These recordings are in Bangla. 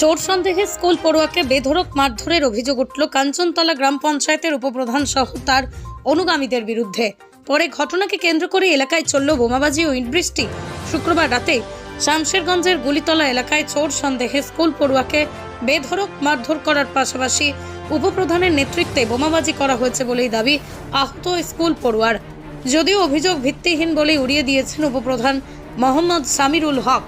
চোর সন্দেহে স্কুল পড়ুয়াকে বেধড়ক মারধরের অভিযোগ উঠল কাঞ্চনতলা গ্রাম পঞ্চায়েতের উপপ্রধান সহ তার অনুগামীদের বিরুদ্ধে। পরে ঘটনাকে কেন্দ্র করে এলাকায় চলল বোমাবাজি ও ইটবৃষ্টি। শুক্রবার রাতে শামশেরগঞ্জের গুলিতলা এলাকায় চোর সন্দেহে স্কুল পড়ুয়াকে বেধড়ক মারধর করার পাশাপাশি উপপ্রধানের নেতৃত্বে বোমাবাজি করা হয়েছে বলেই দাবি আহত স্কুল পড়ুয়ার। যদিও অভিযোগ ভিত্তিহীন বলেই উড়িয়ে দিয়েছেন উপপ্রধান মোহাম্মদ সামিরুল হক।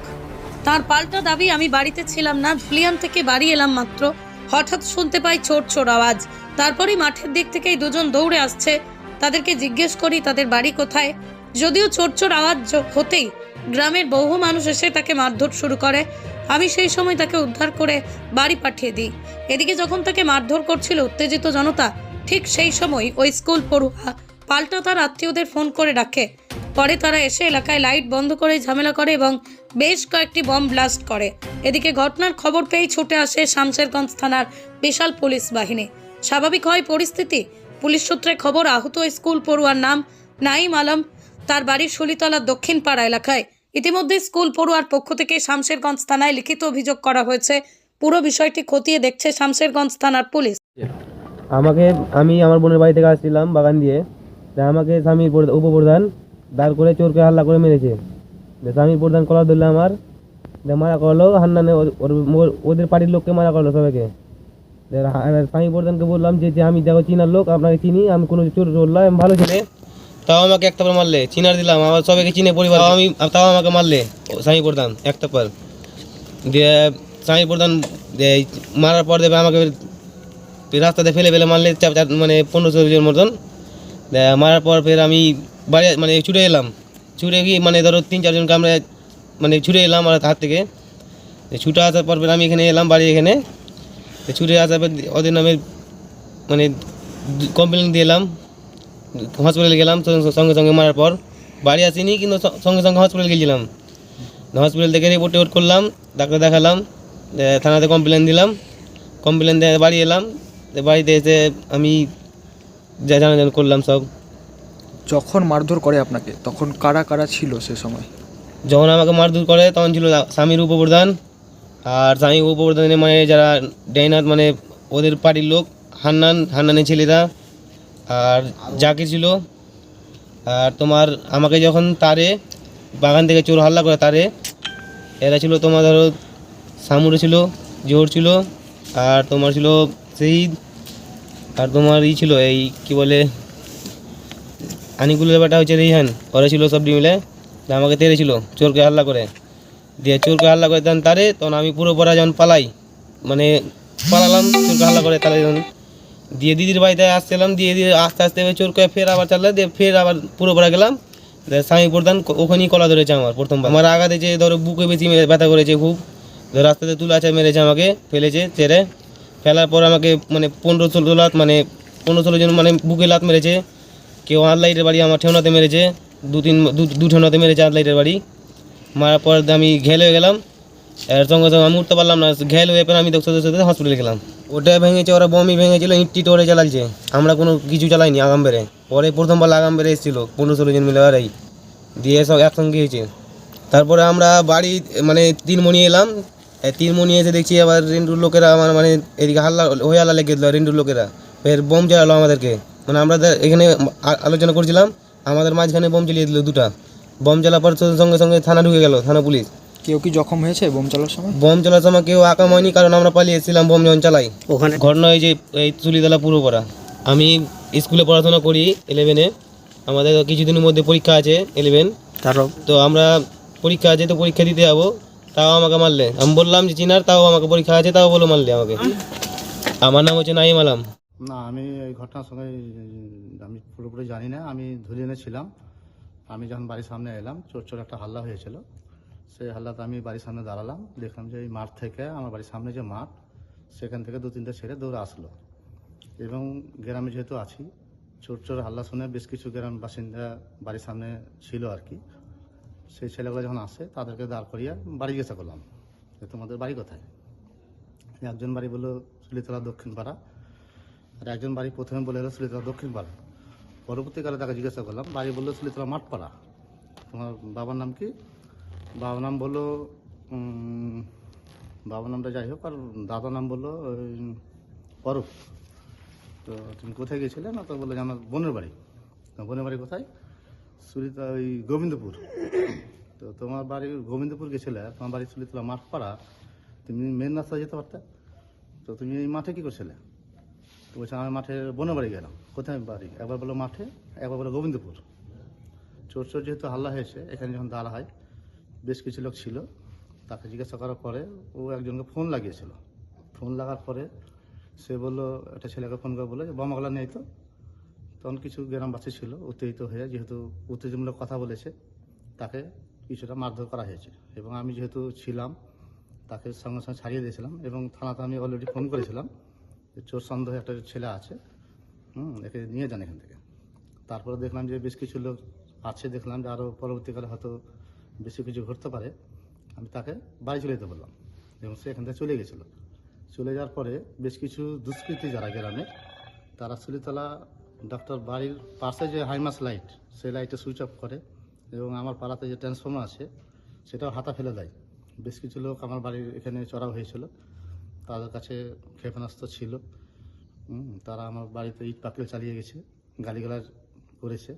তার পাল্টা দাবি, আমি বাড়িতে ছিলাম না, ধুলিয়ান থেকে বাড়ি এলাম মাত্র। হঠাৎ শুনতে পাই চোর চোর আওয়াজ। তারপরই মাঠের দিক থেকেই দুজন দৌড়ে আসছে। তাদেরকে জিজ্ঞেস করি, তাদের বাড়ি কোথায়? যদিও চোর চোর আওয়াজ হতেই গ্রামের বহু মানুষ এসে তাকে মারধর শুরু করে। আমি সেই সময় তাকে উদ্ধার করে বাড়ি পাঠিয়ে দিই। এদিকে যখন তাকে মারধর করছিল উত্তেজিত জনতা, ঠিক সেই সময় ওই স্কুল পড়ুয়া পাল্টা তার আত্মীয়দের ফোন করে ডাকে। পরে তারা এসে এলাকায় লাইট বন্ধ করে ঝামেলা করে এবং বেশ কয়েকটি বম ব্লাস্ট করে। এদিকে ঘটনার খবর পেয়ে ছুটে আসে শামশেরগঞ্জ থানার বিশাল পুলিশ বাহিনী। স্বাভাবিক হয় পরিস্থিতি। পুলিশ সূত্রে খবর, আহত স্কুল পড়ুয়ার নাম নাইম আলম। তার বাড়ির শলিতলার দক্ষিণ পাড়া এলাকায়। ইতিমধ্যে স্কুল পড়ুয়ার পক্ষ থেকে শামশেরগঞ্জ থানায় লিখিত অভিযোগ করা হয়েছে। পুরো বিষয়টি খতিয়ে দেখছে শামশেরগঞ্জ থানার পুলিশ। আমাকে আমি আমার বোনের বাড়ি থেকে আসছিলাম বাগান দিয়ে। আমাকে স্বামীর উপপ্রধান দাঁড় করে চোরকে হাল্লা করে মেরেছে। দিয়ে স্বামীর প্রধান কলা ধরলো আমার মারা করল হান্নানে ওদের পার্টির লোককে মারা করল সবাইকে। স্বামী প্রধানকে বললাম যে আমি দেখো চিনার লোক আপনাকে চিনি আমি কোনো চোর চললাম আমি ভালো ছেলে। তাও আমাকে একটা বার মারলে চিনার দিলাম আমার সবাইকে চিনে পরিবার আমি তাও আমাকে মারলে স্বামী প্রধান একটা পর দিয়ে স্বামী প্রধান মারার পর দেবে আমাকে রাস্তাতে ফেলে ফেলে মারলে চার চার মানে পনেরো ষোলো মতন। মারার পর ফের আমি বাড়ি মানে ছুটে এলাম। ছুটে গিয়ে মানে ধরো তিন চারজনকে আমরা মানে ছুটে এলাম আমার হাত থেকে। ছুটে আসার পর আমি এখানে এলাম বাড়ি এখানে। ছুটে আসার পর ওদের নামে মানে কমপ্লেন দিয়ে এলাম। হসপিটালে গেলাম, সঙ্গে- সঙ্গে মারার পর। বাড়ি আসিনি, কিন্তু সঙ্গে সঙ্গে হসপিটাল গেছিলাম। হসপিটাল থেকে রিপোর্ট টিপোর্ট করলাম, ডাক্তার দেখালাম থানাতে কমপ্লেন দিলাম। কমপ্লেন দিয়ে বাড়ি এলাম। বাড়িতে এসে আমি যা জানা জানা করলাম সব। যখন মারধর করে আপনাকে, তখন কারা কারা ছিল সে সময়? যখন আমাকে মারধর করে, তখন ছিল স্বামীর উপপ্রধান আর স্বামীর উপপ্রধানের মানে যারা ডাইনাথ মানে ওদের পার্টির লোক, হান্নান, হান্নানের ছেলেরা আর জাকির ছিল। আর তোমার আমাকে যখন তারে, বাগান থেকে চোর হাল্লা করে তারে, এরা ছিল তোমার ধরো সামুরে ছিল, জোর ছিল আর তোমার ছিল শহীদ আর তোমার ই ছিল এই কি বলে আনিকুলের ব্যাটা হচ্ছে রিহান। ওরা ছিল সব মিলে আমাকে তেড়েছিল চোরকে হাল্লা করে। দিয়ে চোরকে হাল্লা করে দেন তারে, তখন আমি পুরো পড়া যখন পালাই মানে পালালাম, চোরকে হাল্লা করে তাহলে যখন। দিয়ে দিদির বাড়িতে আসছিলাম, দিয়ে দিয়ে আস্তে আস্তে চোরকে ফের আবার চাললে দিয়ে ফের আবার পুরো পড়া গেলাম। স্বামী প্রধান ওখানেই কলা ধরেছে আমার প্রথমবার। আমার আঘাতে যে ধরো বুকে বেশি ব্যথা করেছে খুব, ধরো রাস্তাতে আছে মেরেছে আমাকে, ফেলেছে ছেড়ে ফেলার পর আমাকে মানে পনেরো ষোলো লাত মানে পনেরো ষোলো জন মানে বুকে লাত মেরেছে। কেউ আট লাইটের বাড়ি আমার ঠেউনাতে মেরেছে, দু তিন দু- ঠেউনাতে মেরেছে আট লাইটের বাড়ি। মারার পর আমি ঘেল হয়ে গেলাম, এর সঙ্গে সঙ্গে আমি উঠতে পারলাম না, ঘেল হয়ে পরে আমি দেখতে দেখতে হসপিটালে গেলাম। ওটা ভেঙেছে, ওরা বমি ভেঙেছিল, ইট টিট ওরে চালাইছে আমরা কোনো কিছু চালাইনি আগাম বেড়ে পরে প্রথমবার আগাম বেড়ে এসেছিল পনেরো ষোলো জন মিলে এই দিয়ে সব একসঙ্গে হয়েছে। তারপরে আমরা বাড়ি মানে তিনমণি এলাম। তিনমণি এসে দেখছি আবার রেন্ডুর লোকেরা, আমার মানে এদিকে হাল্লা হয়ে হাল্লা লেগে দিল রেন্ডুর লোকেরা। ফের বোম চালালো আমাদেরকে। মানে আমরা এখানে আলোচনা করছিলাম আমাদের মাঝখানে বোম চালিয়ে দিল দুটা। বোম চালার পর তো সঙ্গে সঙ্গে থানা ঢুকে গেল থানা পুলিশ। কেউ কি জখম হয়েছে বোম চালার সময়? বোম চালার সময় কেউ আকাম হয়নি কারণ আমরা পালিয়ে এসেছিলাম বোম যখন চালাই। ওখানে ঘটনা হয়েছে এই তুলিতলা পুরো পড়া। আমি স্কুলে পড়াশোনা করি ইলেভেনে আমাদের কিছুদিনের মধ্যে পরীক্ষা আছে ইলেভেন তারও তো আমরা পরীক্ষা আছে তো পরীক্ষা দিতে যাব। তাও আমাকে মারলে। আমি বললাম যে চিনার তাও আমাকে পরীক্ষা আছে তাও বলো মারলে আমাকে। আমার নাম হচ্ছে নাইম আলাম। না, আমি এই ঘটনার সঙ্গে আমি পুরোপুরি জানি না, আমি ধুলিয়ানে ছিলাম আমি যখন বাড়ির সামনে এলাম, চোর চোর একটা হাল্লা হয়েছিল। সেই হাল্লাতে আমি বাড়ির সামনে দাঁড়ালাম, দেখলাম যে এই মাঠ থেকে, আমার বাড়ির সামনে যে মাঠ, সেখান থেকে দু তিনটে ছেলে দৌড়ে আসলো। এবং গ্রামে যেহেতু আছি, চোর চোর হাল্লা শুনে বেশ কিছু গ্রাম বাসিন্দা বাড়ির সামনে ছিল আর কি। সেই ছেলেগুলো যখন আসে, তাদেরকে দাঁড় করিয়ে বাড়ি জিজ্ঞাসা করলাম যে, তোমাদের বাড়ি কোথায়? একজন বাড়ি বলল সুলিতলা দক্ষিণ পাড়া আর একজন বাড়ি প্রথমে বলে এলো সুলিতলা দক্ষিণ পাড়া। পরবর্তীকালে তাকে জিজ্ঞাসা করলাম, বাড়ি বলল সুলিতলা মাঠপাড়া? তোমার বাবার নাম কি? বাবার নাম বলল বাবার নামটা যাই হোক, আর দাদার নাম বলল অরূপ। তো তুমি কোথায় গেছিলে না, তো বলল যে আমার বোনের বাড়ি। বোনের বাড়ি কোথায়? সুরিতা ওই গোবিন্দপুর। তো তোমার বাড়ি গোবিন্দপুর গেছিলে, তোমার বাড়ি সুরিতলা মাঠপাড়া। তুমি মেন রাস্তায় যেতে পারতে। তো তুমি এই মাঠে কী করছিলে? তো বলছে, আমি মাঠে বোনের বাড়ি গেলাম। কোথায় বাড়ি? একবার বলো মাঠে। একবার বলো গোবিন্দপুর। চোর চোর যেহেতু হাল্লা হয়েছে, এখানে যখন দাঁড়া হয়, বেশ কিছু লোক ছিল। তাকে জিজ্ঞাসা করার পরে ও একজনকে ফোন লাগিয়েছিল। ফোন লাগার পরে সে বলল, একটা ছেলেকে ফোন করে বলে যে বোমাগুলা নেই তো? তখন কিছু গ্রামবাসী ছিল, উত্তেজিত হয়ে যেহেতু উত্তেজনমূলক কথা বলেছে, তাকে কিছুটা মারধর করা হয়েছে। এবং আমি যেহেতু ছিলাম, তাকে সঙ্গে সঙ্গে ছাড়িয়ে দিয়েছিলাম এবং থানাতে আমি অলরেডি ফোন করেছিলাম। চোর সন্দেহে একটা ছেলে আছে, হুম, একে নিয়ে যান এখান থেকে। তারপরে দেখলাম যে বেশ কিছু লোক আছে, দেখলাম যে আরও পরবর্তীকালে হয়তো বেশি কিছু ঘটতে পারে। আমি তাকে বাড়ি চলে যেতে বললাম এবং সে এখান থেকে চলে গেছিল। চলে যাওয়ার পরে বেশ কিছু দুষ্কৃতী যারা গ্রামের তারা সুলিতলা ডক্টর বাড়ির পাশে যে হাইমাস লাইট, সেই লাইটে সুইচ অফ করে এবং আমার পাড়াতে যে ট্রান্সফর্মার আছে, সেটাও হাতা ফেলে দেয়। বেশ কিছু লোক আমার বাড়ির এখানে চড়াও হয়েছিল। তাদের কাছে ক্ষেপণাস্ত্র ছিল। হুম, তারা আমার বাড়িতে ইট পাকড়ে চালিয়ে গেছে গালিগালাজ করেছে।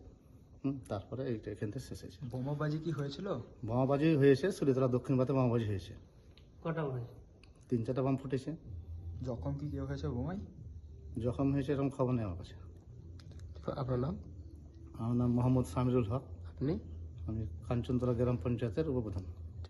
হুম, তারপরে এইটা এখান থেকে শেষ হয়েছে। বোমাবাজি কি হয়েছিল? বোমাবাজি হয়েছে সুলিতলা দক্ষিণ ভারতে বোমাবাজি হয়েছে। কটা হয়েছে? তিন চারটা বোম ফুটেছে। জখম কি কেউ হয়েছে বোমাই জখম হয়েছে এরকম খবর নেই আমার কাছে। আপনার নাম? আমার নাম মোহাম্মদ সামিরুল হক। আপনি? আমি কাঞ্চনতলা গ্রাম পঞ্চায়েতের উপপ্রধান।